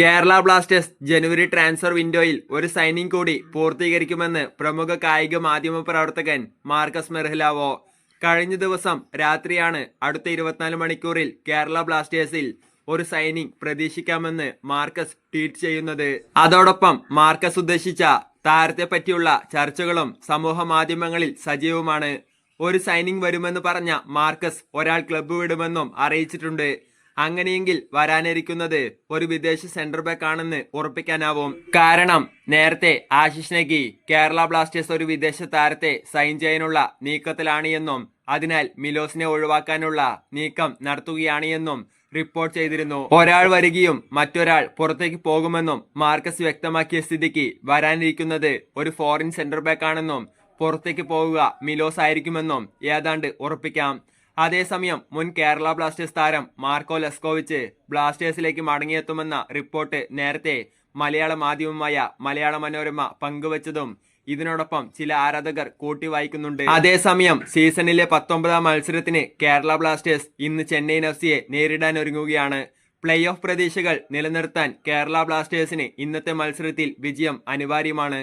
Kerala Blasters ജനുവരി transfer വിൻഡോയിൽ ഒരു signing കൂടി പൂർത്തീകരിക്കുമെന്ന് പ്രമുഖ കായിക മാധ്യമ പ്രവർത്തകൻ മാർക്കസ് മെർഹിലാവോ. കഴിഞ്ഞ ദിവസം രാത്രിയാണ് അടുത്ത ഇരുപത്തിനാല് മണിക്കൂറിൽ കേരള ബ്ലാസ്റ്റേഴ്സിൽ ഒരു സൈനിങ് പ്രതീക്ഷിക്കാമെന്ന് മാർക്കസ് ട്വീറ്റ് ചെയ്യുന്നത്. അതോടൊപ്പം മാർക്കസ് ഉദ്ദേശിച്ച താരത്തെ പറ്റിയുള്ള ചർച്ചകളും സമൂഹ മാധ്യമങ്ങളിൽ സജീവമാണ്. ഒരു സൈനിങ് വരുമെന്ന് പറഞ്ഞ മാർക്കസ് ഒരാൾ ക്ലബ്ബ് വിടുമെന്നും അറിയിച്ചിട്ടുണ്ട്. അങ്ങനെയെങ്കിൽ വരാനിരിക്കുന്നത് ഒരു വിദേശ സെന്റർ ബാക്ക് ആണെന്ന് ഉറപ്പിക്കാനാവും. കാരണം നേരത്തെ ആശിഷ് നഗി കേരള ബ്ലാസ്റ്റേഴ്സ് ഒരു വിദേശ താരത്തെ സൈൻ ചെയ്യാനുള്ള നീക്കത്തിലാണ് എന്നും അതിനാൽ മിലോസിനെ ഒഴിവാക്കാനുള്ള നീക്കം നടത്തുകയാണ് എന്നും റിപ്പോർട്ട് ചെയ്തിരുന്നു. ഒരാൾ വരികയും മറ്റൊരാൾ പുറത്തേക്ക് പോകുമെന്നും മാർക്കസ് വ്യക്തമാക്കിയ സ്ഥിതിക്ക് വരാനിരിക്കുന്നത് ഒരു ഫോറിൻ സെന്റർ ബാക്ക് ആണെന്നും പുറത്തേക്ക് പോവുക മിലോസ് ആയിരിക്കുമെന്നും ഏതാണ്ട് ഉറപ്പിക്കാം. അതേസമയം മുൻ കേരള ബ്ലാസ്റ്റേഴ്സ് താരം മാർക്കോ ലെസ്കോവിച്ച് ബ്ലാസ്റ്റേഴ്സിലേക്ക് മടങ്ങിയെത്തുമെന്ന റിപ്പോർട്ട് നേരത്തെ മലയാള മാധ്യമമായ മലയാള മനോരമ പങ്കുവച്ചതും ഇതിനോടൊപ്പം ചില ആരാധകർ കൂട്ടി വായിക്കുന്നുണ്ട് അതേസമയം സീസണിലെ പത്തൊമ്പതാം മത്സരത്തിന് കേരള ബ്ലാസ്റ്റേഴ്സ് ഇന്ന് ചെന്നൈയിൻ എഫ് സിയെ നേരിടാൻ ഒരുങ്ങുകയാണ്. പ്ലേ ഓഫ് പ്രതീക്ഷകൾ നിലനിർത്താൻ കേരള ബ്ലാസ്റ്റേഴ്സിന് ഇന്നത്തെ മത്സരത്തിൽ വിജയം അനിവാര്യമാണ്.